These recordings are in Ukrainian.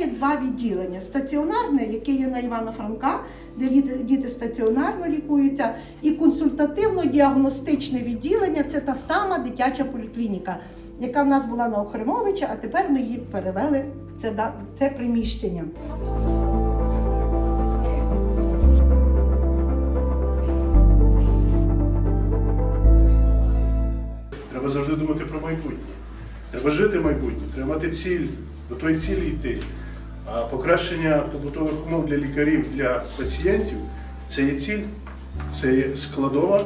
Є два відділення: стаціонарне, яке є на Івана Франка, де діти, стаціонарно лікуються, і консультативно-діагностичне відділення це та сама дитяча поліклініка, яка в нас була на Охремовича, а тепер ми її перевели в це, да- це приміщення. Треба завжди думати про майбутнє. Треба жити майбутнє, треба мати ціль, до тої цілі йти. А покращення побутових умов для лікарів, для пацієнтів це є ціль, це є складова,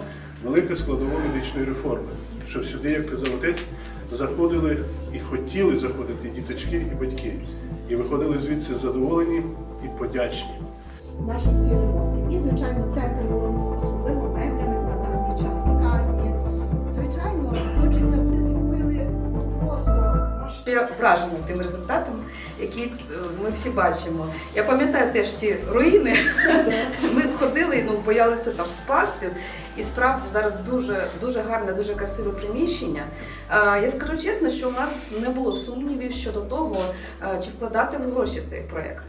велика складова медичної реформи. Щоб сюди, як казав отець, заходили і хотіли заходити і діточки, і батьки. І виходили звідси задоволені і подячні. Наші всі ремонти. І, звичайно, центр Я вражена тим результатом, який е, ми всі бачимо. Я пам'ятаю теж ті руїни. Ми ходили, ну боялися там впасти. І справді зараз дуже дуже гарне, дуже красиве приміщення. Е, Я скажу чесно, що у нас не було сумнівів щодо того, е, чи вкладати в гроші цей проект.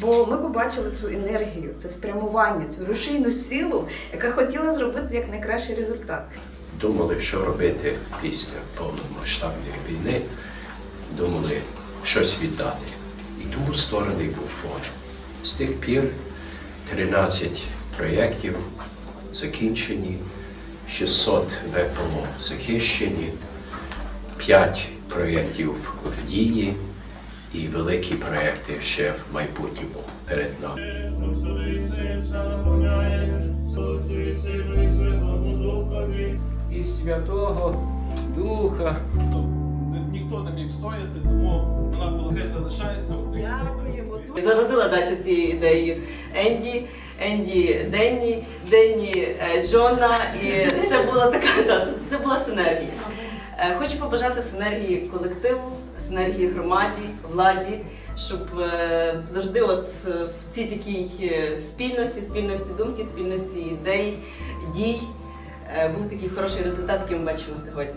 Бо ми побачили цю енергію, це спрямування, цю рушійну силу, яка хотіла зробити як найкращий результат. думали, що робити після повномасштабної війни, думали щось віддати. І тому створений був фонд. З тих пір 13 проєктів закінчені, 600 ВПО захищені, 5 проєктів в дії і великі проєкти ще в майбутньому перед нами. і Святого Духа. Тобто ні- ніхто не міг стояти, тому вона була хай залишається. у тих Дякуємо. Заразила далі цією ідеєю Енді, Енді Денні, Денні е, Джона. І це була така та, це, це була синергія. Е, Хочу побажати синергії колективу, синергії громаді, владі, щоб е, завжди от в цій такій спільності, спільності думки, спільності ідей, дій був такий хороший результат, який ми бачимо сьогодні.